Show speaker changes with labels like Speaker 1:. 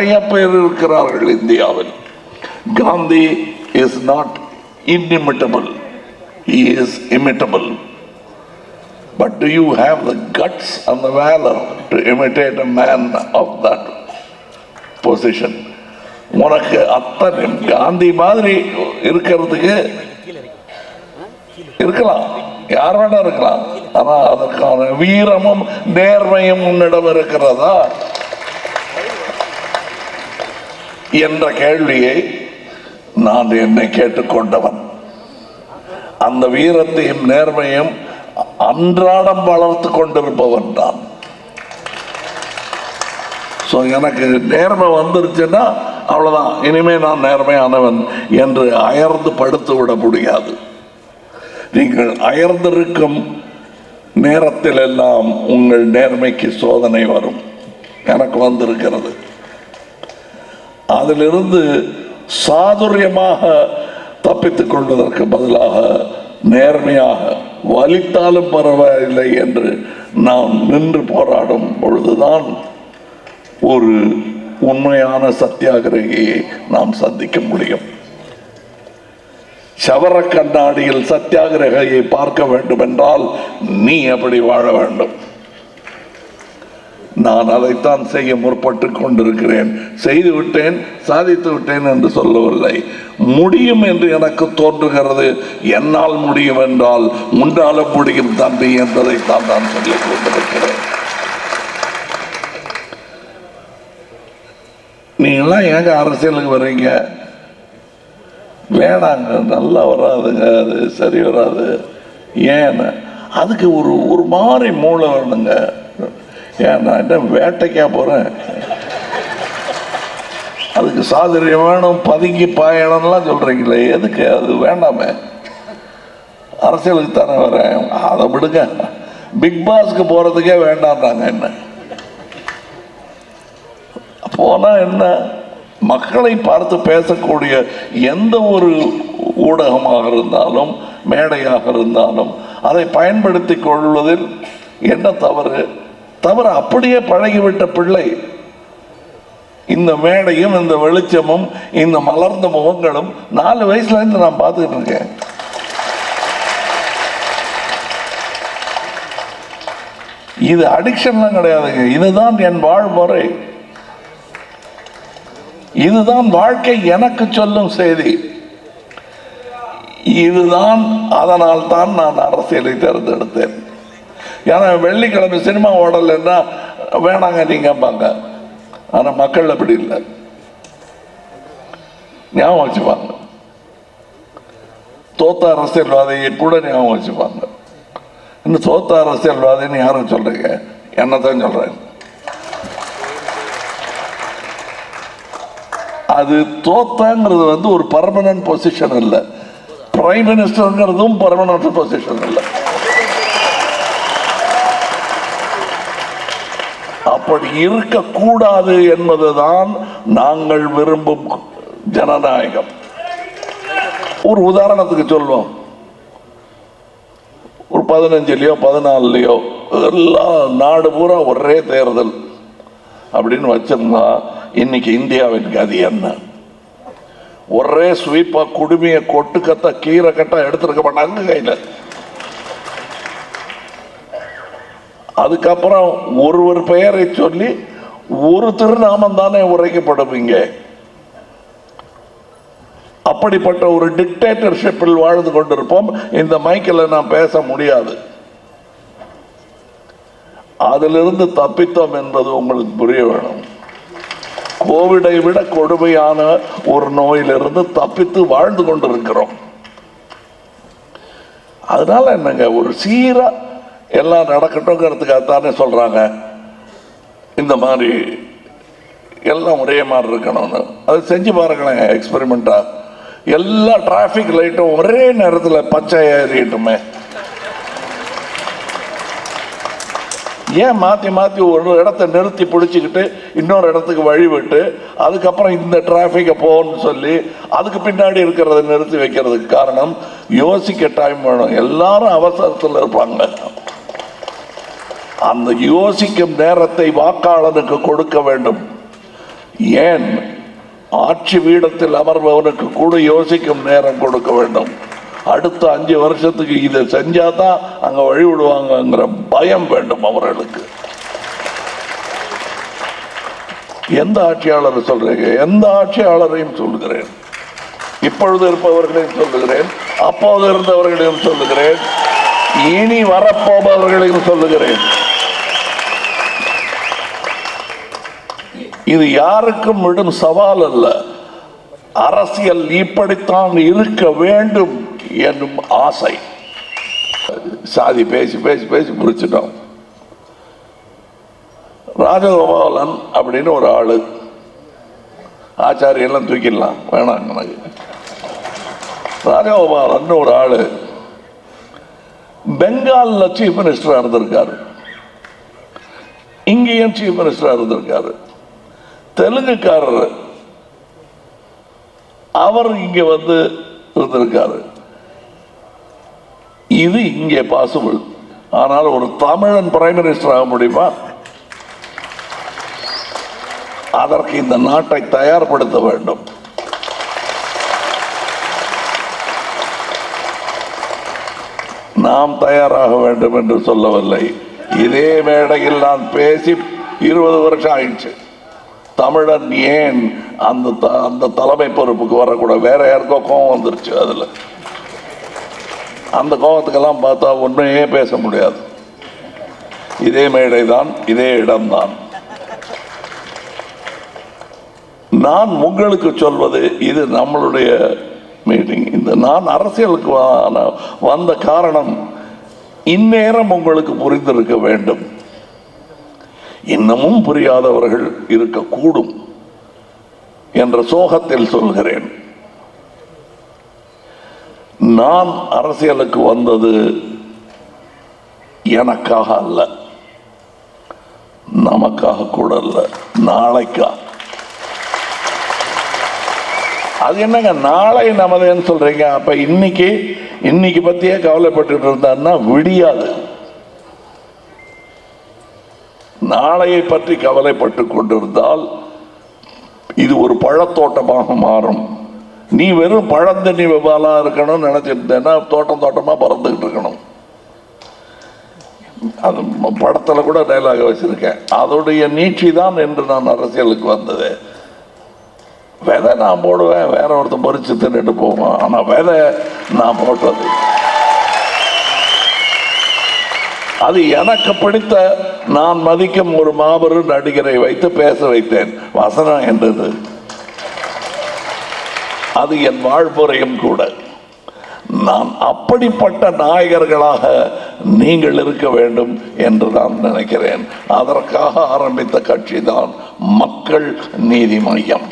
Speaker 1: நிறைய பேர் இருக்கிறார்கள் இந்தியாவில். Gandhi is not inimitable. He is imitable. But do you have the guts and the valor to man of man position உனக்கு அத்தனை காந்தி மாதிரி இருக்கிறதுக்கு இருக்கலாம். யார் வேணா இருக்கலாம். ஆனால் அதற்கான வீரமும் நேர்மையும் உன்னிடம் இருக்கிறதா? என்ற கேள்வியை நான் என்னை கேட்டுக்கொண்டவன். அந்த வீரத்தையும் நேர்மையும் அன்றாடம் வளர்த்து கொண்டிருப்பவன் நான். ஸோ எனக்கு நேர்மை வந்துருச்சுன்னா அவ்வளவுதான். இனிமே நான் நேர்மையானவன் என்று அயர்ந்து படுத்து விட முடியாது. நீங்கள் அயர்ந்திருக்கும் நேரத்தில் எல்லாம் உங்கள் நேர்மைக்கு சோதனை வரும். எனக்கு வந்திருக்கிறது. அதிலிருந்து சாதுரியமாக தப்பித்துக் கொள்வதற்கு பதிலாக நேர்மையாக வலித்தாலும் பரவாயில்லை என்று நாம் நின்று போராடும் பொழுதுதான் ஒரு உண்மையான சத்தியாகிரகியை நாம் சந்திக்க முடியும். சவர கண்ணாடியில் சத்தியாகிரகையை பார்க்க வேண்டும் என்றால் நீ அப்படி வாழ வேண்டும்? நான் அதைத்தான் செய்ய முற்பட்டு கொண்டிருக்கிறேன். செய்து விட்டேன் சாதித்து விட்டேன் என்று சொல்லவில்லை. முடியும் என்று எனக்கு தோன்றுகிறது. என்னால் முடியும் என்றால் உண்டால முடியும் தம்பி என்பதைத்தான் நான் சொல்லிக் கொண்டிருக்கிறேன். நீங்களாம் ஏங்க அரசியலுக்கு வர்றீங்க? வேணாங்க நல்லா வராதுங்க அது சரி வராது. ஏன் அதுக்கு ஒரு ஒரு மாதிரி மூளை வேணுங்க. ஏன் நான் என்ன வேட்டைக்கா போகிறேன் அதுக்கு சாதுரியம் வேணும் பதுங்கி பாயணும்லாம் சொல்கிறீங்களே எதுக்கு? அது வேண்டாமே. அரசியலுக்கு தானே வரேன். அதை விடுங்க. பிக் பாஸ்க்கு போகிறதுக்கே வேண்டாம்றாங்க என்ன? போனால் என்ன? மக்களை பார்த்து பேசக்கூடிய எந்த ஒரு ஊடகமாக இருந்தாலும் மேடையாக இருந்தாலும் அதை பயன்படுத்தி கொள்வதில் என்ன தவறு? தவறு அப்படியே பழகிவிட்ட பிள்ளை இந்த மேடையும் இந்த வெளிச்சமும் இந்த மலர்ந்த முகங்களும் நாலு வயசுல இருந்து நான் பார்த்துக்கிட்டு இருக்கேன். இது அடிக்ஷன்லாம் கிடையாதுங்க. இதுதான் என் வாழ்முறை. இதுதான் வாழ்க்கை எனக்கு சொல்லும் செய்தி. இதுதான் அதனால் தான் நான் அரசியலை தேர்ந்தெடுத்தேன். ஏன்னா வெள்ளிக்கிழமை சினிமா ஓடலைன்னா வேணாங்க நீங்கம்பாங்க. ஆனால் மக்கள் அப்படி இல்லை. ஞாபகம் வச்சுப்பாங்க. தோத்த அரசியல்வாதியை கூட ஞாபகம் வச்சுப்பாங்க. இன்னும் தோத்த அரசியல்வாதின்னு யாரும் சொல்றீங்க? என்னதான் சொல்கிறேன் அது தோத்தங்கிறது வந்து ஒரு பர்மனன்ட் பொசிஷன் இல்லை. பிரைம் மினிஸ்டருங்கிறதும் பர்மனன்ட் பொசிஷன் இல்லை. அப்படி இருக்கக்கூடாது என்பதுதான் நாங்கள் விரும்பும் ஜனநாயகம். ஒரு உதாரணத்துக்கு சொல்லுவோம் ஒரு பதினஞ்சுலயோ பதினாலுலயோ எல்லா நாடு பூரா ஒரே தேர்தல் அப்படின்னு வச்சிருந்தா இன்னைக்கு இந்தியாவின் கதி என்ன? ஒரே ஸ்வீப்பா குடுமையை கொட்டுக்கத்த கீரை கட்டா எடுத்திருக்க மாட்டாங்க கையில. அதுக்கப்புறம் ஒருவர் பெயரை சொல்லி ஒரு திருநாமம் தானே உரைக்கப்படுவீங்க அப்படிப்பட்ட ஒரு டிக்டேட்டர்ஷிப்பில் வாழ்ந்து கொண்டிருப்போம். இந்த மைக்கில் நாம் பேச முடியாது. அதிலிருந்து தப்பித்தோம் என்பது உங்களுக்கு புரிய வேணும். கோவிடை விட கொடுமையான ஒரு நோயிலிருந்து தப்பித்து வாழ்ந்து கொண்டிருக்கிறோம். அதனால என்னங்க ஒரு சீரா எல்லாம் நடக்கட்டும்ங்கிறதுக்காக தானே இந்த மாதிரி எல்லாம் ஒரே மாதிரி இருக்கணும்னு. அது செஞ்சு பாருங்களேன் எக்ஸ்பெரிமெண்ட்டாக எல்லா டிராஃபிக் லைட்டும் ஒரே நேரத்தில் பச்சை ஏறிட்டுமே. ஏன் மாற்றி மாற்றி ஒரு இடத்த நிறுத்தி பிடிச்சிக்கிட்டு இன்னொரு இடத்துக்கு வழி விட்டு அதுக்கப்புறம் இந்த டிராஃபிக்கை போகணும்னு சொல்லி அதுக்கு பின்னாடி இருக்கிறத நிறுத்தி வைக்கிறதுக்கு காரணம் யோசிக்க டைம் வேணும். எல்லாரும் அவசரத்தில் இருப்பாங்க. அந்த யோசிக்கும் நேரத்தை வாக்காளனுக்கு கொடுக்க வேண்டும். ஏன்? ஆட்சி வீடத்தில் அமர்பவனுக்கு கூட யோசிக்கும் நேரம் கொடுக்க வேண்டும். அடுத்த அஞ்சு வருஷத்துக்கு இதை செஞ்சாதான் அங்க வழி விடுவாங்கங்கிற பயம் வேண்டும் அவர்களுக்கு. எந்த ஆட்சியாளரை சொல்றீங்க? எந்த ஆட்சியாளரையும் சொல்லுகிறேன். இப்பொழுது இருப்பவர்களையும் சொல்லுகிறேன். அப்போது இருந்தவர்களையும் சொல்லுகிறேன். இனி வரப்போபவர்களையும் சொல்லுகிறேன். இது யாருக்கும் விடும் சவால் அல்ல. அரசியல் இப்படித்தான் இருக்க வேண்டும் என்னும் ஆசை. சாதி பேசி பேசி பேசி புரிச்சிட்டோம் ராஜகோபாலன் அப்படின்னு ஒரு ஆளு. ஆச்சாரியெல்லாம் தூக்கிடலாம். வேணாம் எனக்கு. ராஜகோபாலன் ஒரு ஆளு. பெங்கால்ல சீஃப் மினிஸ்டராக இருந்திருக்காரு. இங்கேயும் சீஃப் மினிஸ்டராக இருந்திருக்காரு. தெலுங்குக்காரர். அவர் இங்கே வந்து இருந்திருக்காரு. இது இங்கே பாசிபிள் ஆனால் ஒரு தமிழன் பிரைம் மினிஸ்டர் ஆக முடியுமா? அதற்கு இந்த நாட்டை தயார்படுத்த வேண்டும். நாம் தயாராக வேண்டும் என்று சொல்லவில்லை. இதே மேடையில் நான் பேசி இருபது வருஷம் ஆயிடுச்சு. தமிழன் ஏன் அந்த த- அந்த தலைமை பொறுப்புக்கு வரக்கூடாது வேற யாருக்கோ கோபம் வந்துருச்சு அதில். அந்த கோபத்துக்கெல்லாம் பார்த்தா உண்மையே பேச முடியாது. இதே மேடை தான் இதே இடம்தான். நான் உங்களுக்கு சொல்வது இது நம்மளுடைய மீட்டிங் இந்த நான் அரசியலுக்கு வந்த காரணம் இந்நேரம் உங்களுக்கு புரிந்திருக்க வேண்டும். இன்னமும் புரியாதவர்கள் இருக்கக்கூடும் என்ற சோகத்தில் சொல்கிறேன். நான் அரசியலுக்கு வந்தது எனக்காக அல்ல. நமக்காக கூட அல்ல. நாளைக்கா. அது என்னங்க நாளை நமதேன்னு சொல்றீங்க? அப்ப இன்னைக்கு இன்னைக்கு பத்தியே கவலைப்பட்டுட்டு இருந்தான்னா விடியாது. நாளையை பற்றி கவலைப்பட்டு கொண்டிருந்தால் இது ஒரு பழத்தோட்டமாக மாறும். நீ வெறும் பழந்தண்ணி விபாலா இருக்கணும்னு நினைச்சிருந்தேன்னா தோட்டம் தோட்டமா பறந்துகிட்டு இருக்கணும். அது படத்தில் படத்துல கூட டைலாக வச்சிருக்கேன். அதோடைய நீட்சி தான் என்று நான் அரசியலுக்கு வந்தது. விதை நான் போடுவேன் வேற ஒருத்தன் பறிச்சு தின்னுட்டு போவான். ஆனால் விதை நான் போட்டது. அது எனக்கு பிடித்த நான் மதிக்கும் ஒரு மாபெரும் நடிகரை வைத்து பேச வைத்தேன். வசனம் என்றது. அது என் வாழ்முறையும் கூட. நான் அப்படிப்பட்ட நாயகர்களாக நீங்கள் இருக்க வேண்டும் என்று நான் நினைக்கிறேன். அதற்காக ஆரம்பித்த கட்சி தான் மக்கள் நீதி மையம்.